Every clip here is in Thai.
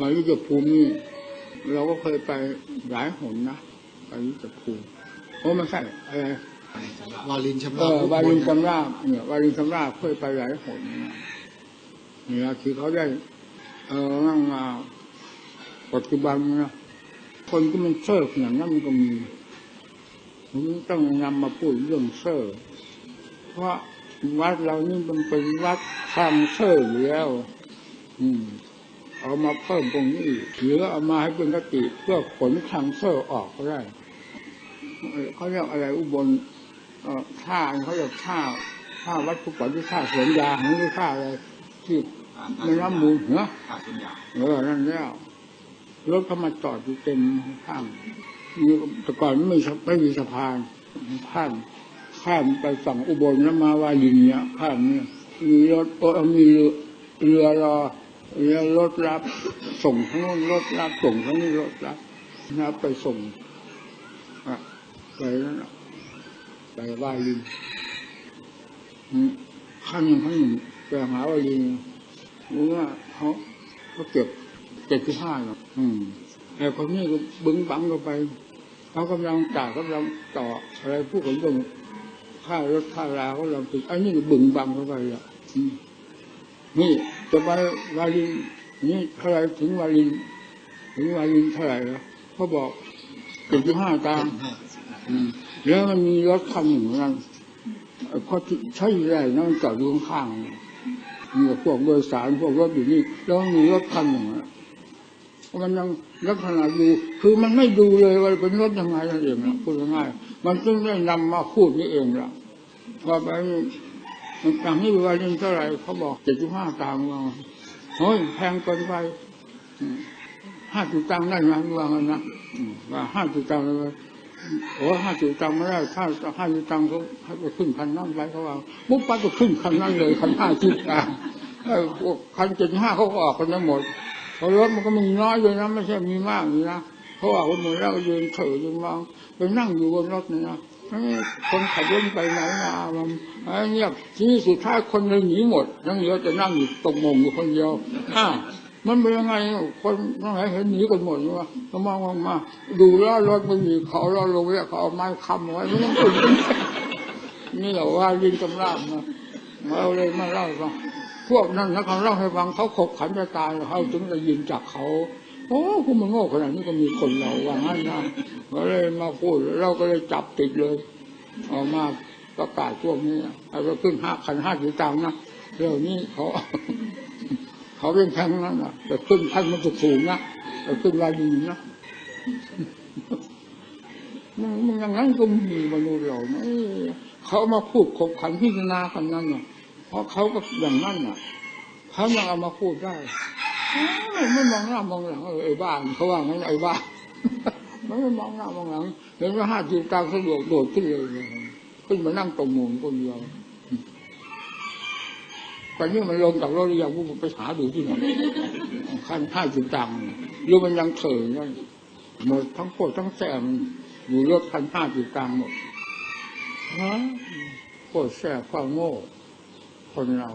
มายุทธภูมินี่เราก็เคยไปหลายหนนะไปยุทธภูมิโอ้ไม่ใช่อะไรวาลินชำเอราบอวารินชำราบเนี่ยวารินชำราบเคยไปหลายหนนะเนี่ยคือเขาได้ เออนั่งมาปัจจุบันนะคนที่มันเซิร์ฟอย่างนั้นมันก็มีผมต้องนำมาพูดเรื่องเซิร์ฟเพราะวัดเรานี่มันเป็นวัดทางเซิร์ฟอยู่แล้ว อืม เอามาเพิ่มตรงนี้อีกหรือเอามาให้เป็นกติเพื่อขนทางเซอร์ออกก็ได้เอ่อเขาเรียกอะไรอุบลเอ่อท่าเขาเรียกท่าท่าวัดภูปัที่ท่าสวนยางหรือท่าอะไรที่ไม่น้ำมูลเนาะขาดส่วนใหญ่เออนั่นแล้วรถเขามาจอดอยู่เต็มข้างมีแต่ก่อนไม่มีสะไม่มีสะพานข้ามข้ามไปฝั่งอุบลแล้วมาวาลินเนี่ยข้ามเนี่ยมีรถเออมีเรือเรือ รอเรือรถรับส่งทั้งนู้นรถรับส่งทั้งนี้รถรับนะไปส่งอะไปนั่นไปวาลินอืมข้างหนึ่งข้างหนึ่งไปหาวาลินรู้ว่าเขาเขาเก็บเจ็ดสิบห้าเนาะอืมแต่คนนี้ก็บึ้งบังก็ไปเขากำลังจ่ายกำลังต่ออะไรผู้ขนส่งค่ารถค่าราเขากำลังติดอันนี้ก็บึ้งบังเข้าไปอะนี่ จะไปวาลินนี่เท่าไหรถึงวาลินถึงวาลินเท่าไหร่แล้วเขาบอกเจ็ดสิบห้าตามอืมแล้วมันมีรถคันหนึ่งเหมือนกันเอ่อเขาใช้แรงนะมันจอดอยู่ข้างๆมีพวกโดยสารพวกรถอยู่นี่แล้วมันมีรถคันหนึ่งอะมันยังลักษณะดูคือมันไม่ดูเลยว่าเป็นรถยังไงนั่นเองนะพูดง่ายๆมันจึงได้นำมาพูดนี่เองละว่าไปมัน ต่างนี่ว่าเรื่องเท่าไหร่เขาบอกเจ็ดสิบห้าตามเราโอ้ยแพงเกินไปห้าจุดตังค์ได้ไหมว่างั้นนะว่าห้าจุดตังค์เลยโอ้ห้าสิบตังค์ไม่ได้ถ้าห้าสิบตังค์เขาให้ไปขึ้นคันนั้นไปเขาว่าปุ๊บปั๊บก็ขึ้นคันนั้นเลยคันห้าสิบตังค์คันเจ็ดห้าเขาก็ออกกันทั้งหมดเพราะรถมันก็มีน้อยเลยนะไม่ใช่มีมากนี่นะเขาออกกันหมดแล้วก็ยืนเฉยยืนมองไปนั่งอยู่บนรถนี่นะ คนขับรถไปไหนมามันเงียบทีนี้สุดท้ายคนเลยหนีหมดยังเหลือแต่นั่งอยู่ตรงมงอยู่คนเดียวอ้ามันเป็นยังไง คนทั้งหลายเห็นหนีกันหมดวะก็มองมองมา ดูแล้วรถมันมีเขาเราลงแล้วเขาเอาไม้ค้ำไว้ไม่ต้องนนี่แหละว่าลินกำลังนะเราเลยมาเล่าฟังพวกนั้นนะเขาเล่าให้ฟังเขาขบขันจะตายเขาถึงได้ยินจากเขา โอ้คุณมันโง่ขนาดนี้ก็มีคนเราว่างั้นนะก็เลยมาพูดเราก็เลยจับติดเลยออกมาประกาศพวกนี้เอาไปขึ้นห้าคันห้าสิบตังค์นะเดี๋ยวนี้เขาเขาเป็นแพงนั้นนะแต่ขึ้นขันมันสูงนะแต่ขึ้นวายดีนะมันมันอย่างนั้นก็มีมนุษย์เรานะเอ้ยเขามาพูดขบขันพิจารณากันนั่นเน่ะเพราะเขาก็อย่างนั้นน่ะเขายังเอามาพูดได้ ไม่มองหน้ามองหลังเออไอ้บ้านเขาว่างั้นไอ้บ้านมันไม่มองหน้ามองหลังเห็นว่าห้าจิตตางสะดวกโดดขึ้นเลยขึ้นมานั่งตรงมุมคนเดียวตอนนี้มันลงจากรถรือยังพวกผมไปหาดูที่ไหนขั้นห้าจิตตังค์หรือมันยังเถยนั่นหมดทั้งโคตรทั้งแสบอยู่รถคันห้าจุดกลางหมดฮะโคตรแสบความโง่ คนเรา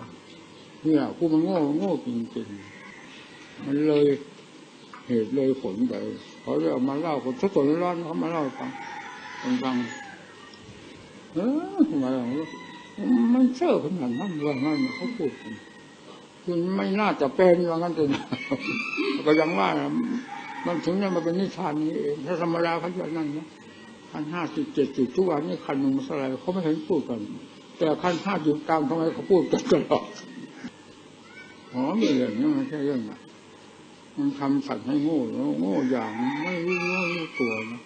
เนี่ยผู้มันโง่โง่จริงๆ มันเลยเหตุเลยผลไปเขาเรียกมาเล่าคนทุกคนร้อนเขามาเล่าฟังฟังฟังเออทำไมอะมันเชื่อขนาดนั้นว่างั้นเขาพูดคุณไม่น่าจะเป็นว่างั้นเลยก็ยังว่ามันถึงเนี่ยมันเป็นนิทานนี้เองถ้าธรรมดาเขาจะนั่นนะคันห้าสิบเจ็ดสิบทุกวันนี้คันหนึ่งมันอะไรเขาไม่เห็นพูดกัน แต่คันห้าสิบตามทำไมเขาพูดกันตลอดอ๋อมีเรื่องนี้มันแค่เรื่องน่ะ มันทำสัตว์ให้โง่แล้วโง่อย่างไม่รู้เนื้อรู้ตัวนะ